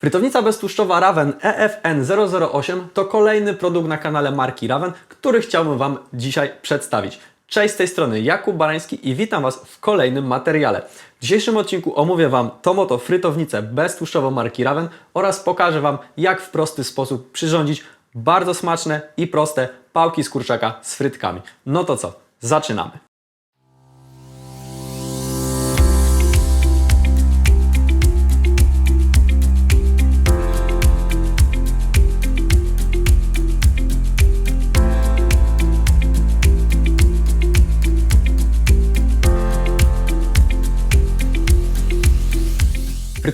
Frytownica beztłuszczowa Raven E EFN008 to kolejny produkt na kanale marki Raven, który chciałbym Wam dzisiaj przedstawić. Cześć z tej strony Jakub Barański i witam Was w kolejnym materiale. W dzisiejszym odcinku omówię Wam tą oto frytownicę beztłuszczową marki Raven oraz pokażę Wam jak w prosty sposób przyrządzić bardzo smaczne i proste pałki z kurczaka z frytkami. No to co, zaczynamy.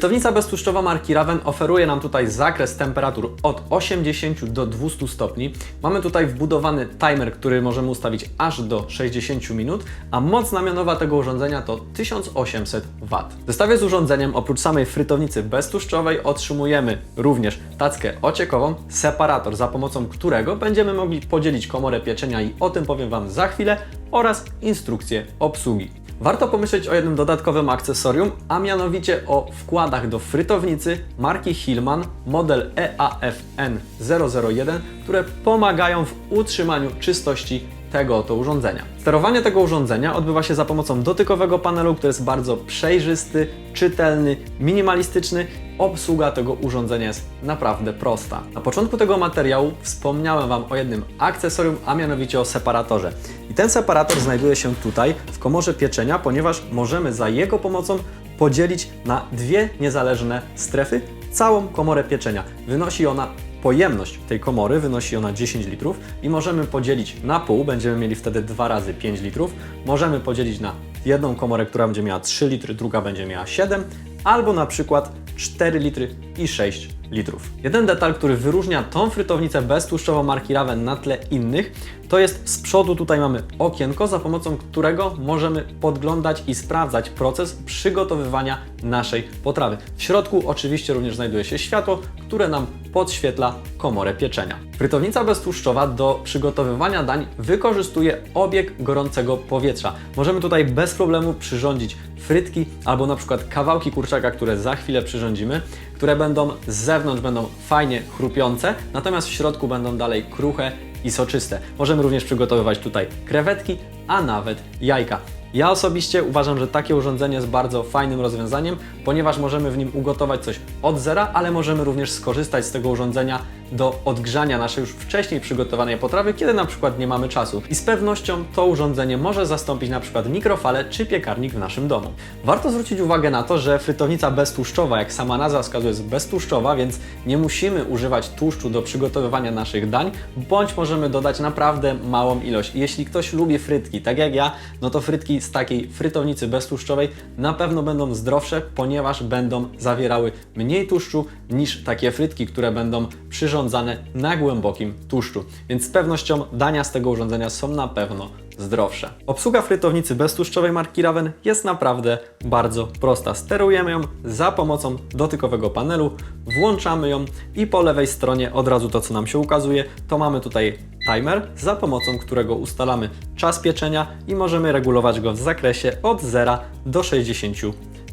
Frytownica beztłuszczowa marki Raven oferuje nam tutaj zakres temperatur od 80 do 200 stopni. Mamy tutaj wbudowany timer, który możemy ustawić aż do 60 minut, a moc namionowa tego urządzenia to 1800 W. W zestawie z urządzeniem oprócz samej frytownicy beztłuszczowej otrzymujemy również tackę ociekową, separator, za pomocą którego będziemy mogli podzielić komorę pieczenia i o tym powiem Wam za chwilę oraz instrukcję obsługi. Warto pomyśleć o jednym dodatkowym akcesorium, a mianowicie o wkładach do frytownicy marki Hillman model E EAFN001, które pomagają w utrzymaniu czystości tego oto urządzenia. Sterowanie tego urządzenia odbywa się za pomocą dotykowego panelu, który jest bardzo przejrzysty, czytelny, minimalistyczny. Obsługa tego urządzenia jest naprawdę prosta. Na początku tego materiału wspomniałem Wam o jednym akcesorium, a mianowicie o separatorze. I ten separator znajduje się tutaj w komorze pieczenia, ponieważ możemy za jego pomocą podzielić na dwie niezależne strefy całą komorę pieczenia. Wynosi ona Pojemność tej komory wynosi ona 10 litrów i możemy podzielić na pół, będziemy mieli wtedy 2 razy 5 litrów. Możemy podzielić na jedną komorę, która będzie miała 3 litry, druga będzie miała 7, albo na przykład 4 litry i 6 litrów. Jeden detal, który wyróżnia tą frytownicę beztłuszczową marki Raven na tle innych, to jest z przodu tutaj mamy okienko, za pomocą którego możemy podglądać i sprawdzać proces przygotowywania naszej potrawy. W środku oczywiście również znajduje się światło, które nam podświetla komorę pieczenia. Frytownica beztłuszczowa do przygotowywania dań wykorzystuje obieg gorącego powietrza. Możemy tutaj bez problemu przyrządzić frytki albo na przykład kawałki kurczaka, które za chwilę przyrządzimy, które będą z zewnątrz będą fajnie chrupiące, natomiast w środku będą dalej kruche i soczyste. Możemy również przygotowywać tutaj krewetki, a nawet jajka. Ja osobiście uważam, że takie urządzenie jest bardzo fajnym rozwiązaniem, ponieważ możemy w nim ugotować coś od zera, ale możemy również skorzystać z tego urządzenia do odgrzania naszej już wcześniej przygotowanej potrawy, kiedy na przykład nie mamy czasu. I z pewnością to urządzenie może zastąpić na przykład mikrofalę czy piekarnik w naszym domu. Warto zwrócić uwagę na to, że frytownica beztłuszczowa, jak sama nazwa wskazuje, jest beztłuszczowa, więc nie musimy używać tłuszczu do przygotowywania naszych dań, bądź możemy dodać naprawdę małą ilość. Jeśli ktoś lubi frytki, tak jak ja, no to frytki z takiej frytownicy beztłuszczowej na pewno będą zdrowsze, ponieważ będą zawierały mniej tłuszczu niż takie frytki, które będą przyrządzane na głębokim tłuszczu. Więc z pewnością dania z tego urządzenia są na pewno zdrowsze. Obsługa frytownicy beztłuszczowej marki Raven jest naprawdę bardzo prosta. Sterujemy ją za pomocą dotykowego panelu, włączamy ją i po lewej stronie od razu to, co nam się ukazuje, to mamy tutaj timer, za pomocą którego ustalamy czas pieczenia i możemy regulować go w zakresie od 0 do 60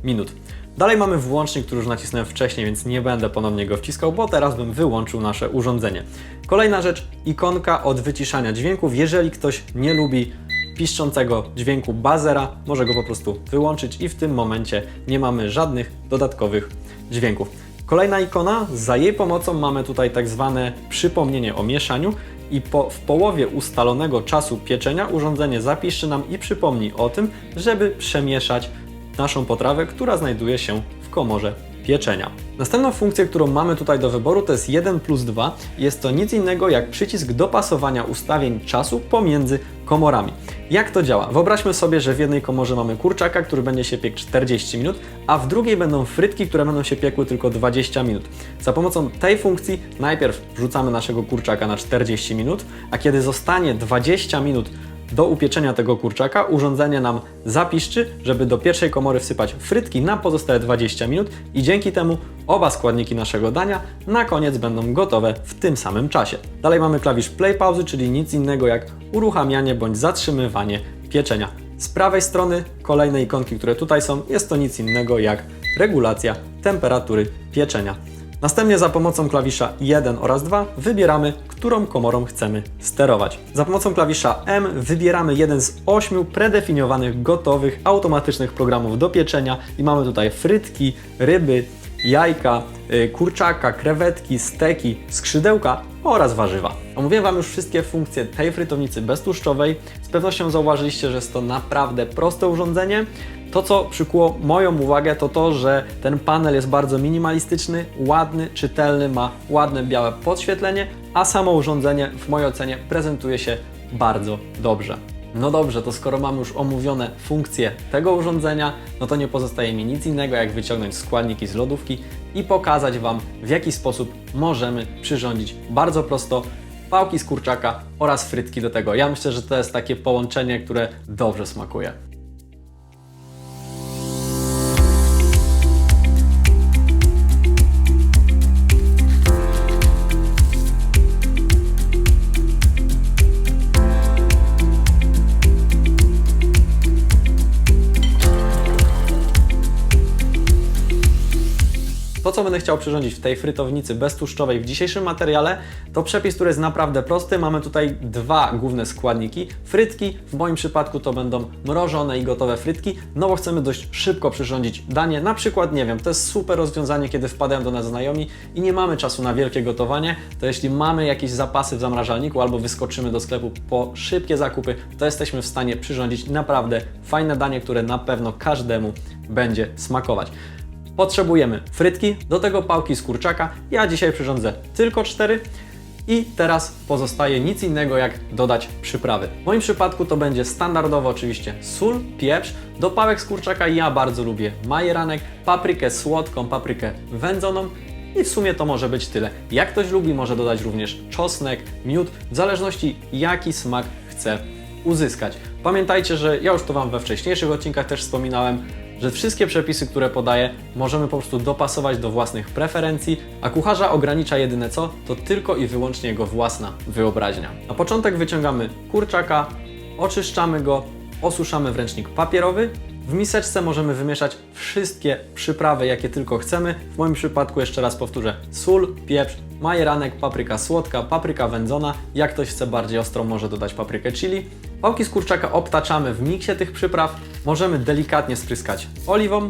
minut. Dalej mamy włącznik, który już nacisnąłem wcześniej, więc nie będę ponownie go wciskał, bo teraz bym wyłączył nasze urządzenie. Kolejna rzecz, ikonka od wyciszania dźwięków. Jeżeli ktoś nie lubi piszczącego dźwięku bazera, może go po prostu wyłączyć i w tym momencie nie mamy żadnych dodatkowych dźwięków. Kolejna ikona, za jej pomocą mamy tutaj tak zwane przypomnienie o mieszaniu i po, w połowie ustalonego czasu pieczenia urządzenie zapisze nam i przypomni o tym, żeby przemieszać naszą potrawę, która znajduje się w komorze pieczenia. Następną funkcję, którą mamy tutaj do wyboru to jest 1 plus 2. Jest to nic innego jak przycisk dopasowania ustawień czasu pomiędzy komorami. Jak to działa? Wyobraźmy sobie, że w jednej komorze mamy kurczaka, który będzie się piekł 40 minut, a w drugiej będą frytki, które będą się piekły tylko 20 minut. Za pomocą tej funkcji najpierw wrzucamy naszego kurczaka na 40 minut, a kiedy zostanie 20 minut do upieczenia tego kurczaka urządzenie nam zapiszczy, żeby do pierwszej komory wsypać frytki na pozostałe 20 minut i dzięki temu oba składniki naszego dania na koniec będą gotowe w tym samym czasie. Dalej mamy klawisz play pauzy, czyli nic innego jak uruchamianie bądź zatrzymywanie pieczenia. Z prawej strony kolejne ikonki, które tutaj są, jest to nic innego jak regulacja temperatury pieczenia. Następnie za pomocą klawisza 1 oraz 2 wybieramy, którą komorą chcemy sterować. Za pomocą klawisza M wybieramy jeden z ośmiu predefiniowanych, gotowych, automatycznych programów do pieczenia i mamy tutaj frytki, ryby, jajka, y, kurczaka, krewetki, steki, skrzydełka oraz warzywa. Omówiłem Wam już wszystkie funkcje tej frytownicy beztłuszczowej. Z pewnością zauważyliście, że jest to naprawdę proste urządzenie. To, co przykuło moją uwagę, to to, że ten panel jest bardzo minimalistyczny, ładny, czytelny, ma ładne białe podświetlenie, a samo urządzenie w mojej ocenie prezentuje się bardzo dobrze. No dobrze, to skoro mamy już omówione funkcje tego urządzenia, no to nie pozostaje mi nic innego, jak wyciągnąć składniki z lodówki i pokazać Wam, w jaki sposób możemy przyrządzić bardzo prosto pałki z kurczaka oraz frytki do tego. Ja myślę, że to jest takie połączenie, które dobrze smakuje. To, co będę chciał przyrządzić w tej frytownicy beztłuszczowej w dzisiejszym materiale, to przepis, który jest naprawdę prosty. Mamy tutaj dwa główne składniki. Frytki, w moim przypadku to będą mrożone i gotowe frytki, no bo chcemy dość szybko przyrządzić danie. Na przykład, nie wiem, to jest super rozwiązanie, kiedy wpadają do nas znajomi i nie mamy czasu na wielkie gotowanie, to jeśli mamy jakieś zapasy w zamrażalniku albo wyskoczymy do sklepu po szybkie zakupy, to jesteśmy w stanie przyrządzić naprawdę fajne danie, które na pewno każdemu będzie smakować. Potrzebujemy frytki, do tego pałki z kurczaka. Ja dzisiaj przyrządzę tylko cztery. I teraz pozostaje nic innego jak dodać przyprawy. W moim przypadku to będzie standardowo oczywiście sól, pieprz. Do pałek z kurczaka ja bardzo lubię majeranek, paprykę słodką, paprykę wędzoną. I w sumie to może być tyle. Jak ktoś lubi, może dodać również czosnek, miód, w zależności jaki smak chce uzyskać. Pamiętajcie, że ja już to Wam we wcześniejszych odcinkach też wspominałem, że wszystkie przepisy, które podaję, możemy po prostu dopasować do własnych preferencji, a kucharza ogranicza jedyne co, to tylko i wyłącznie jego własna wyobraźnia. Na początek wyciągamy kurczaka, oczyszczamy go, osuszamy w ręcznik papierowy. W miseczce możemy wymieszać wszystkie przyprawy, jakie tylko chcemy. W moim przypadku jeszcze raz powtórzę: sól, pieprz, majeranek, papryka słodka, papryka wędzona. Jak ktoś chce bardziej ostrą, może dodać paprykę chili. Pałki z kurczaka obtaczamy w miksie tych przypraw. Możemy delikatnie spryskać oliwą.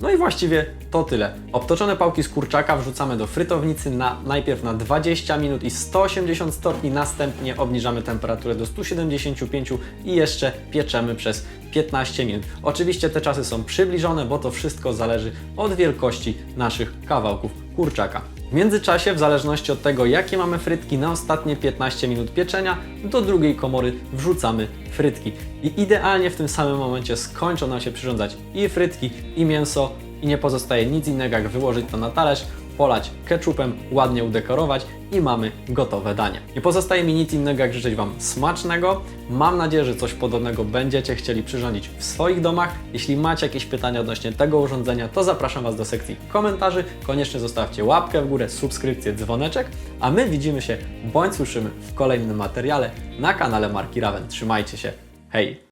No i właściwie to tyle. Obtoczone pałki z kurczaka wrzucamy do frytownicy na najpierw na 20 minut i 180 stopni, następnie obniżamy temperaturę do 175 i jeszcze pieczemy przez 15 minut. Oczywiście te czasy są przybliżone, bo to wszystko zależy od wielkości naszych kawałków kurczaka. W międzyczasie, w zależności od tego, jakie mamy frytki, na ostatnie 15 minut pieczenia do drugiej komory wrzucamy frytki. I idealnie w tym samym momencie skończą nam się przyrządzać i frytki, i mięso, i nie pozostaje nic innego, jak wyłożyć to na talerz, polać ketchupem, ładnie udekorować i mamy gotowe danie. Nie pozostaje mi nic innego, jak życzyć Wam smacznego. Mam nadzieję, że coś podobnego będziecie chcieli przyrządzić w swoich domach. Jeśli macie jakieś pytania odnośnie tego urządzenia, to zapraszam Was do sekcji komentarzy. Koniecznie zostawcie łapkę w górę, subskrypcję, dzwoneczek, a my widzimy się bądź słyszymy w kolejnym materiale na kanale Marki Raven. Trzymajcie się. Hej!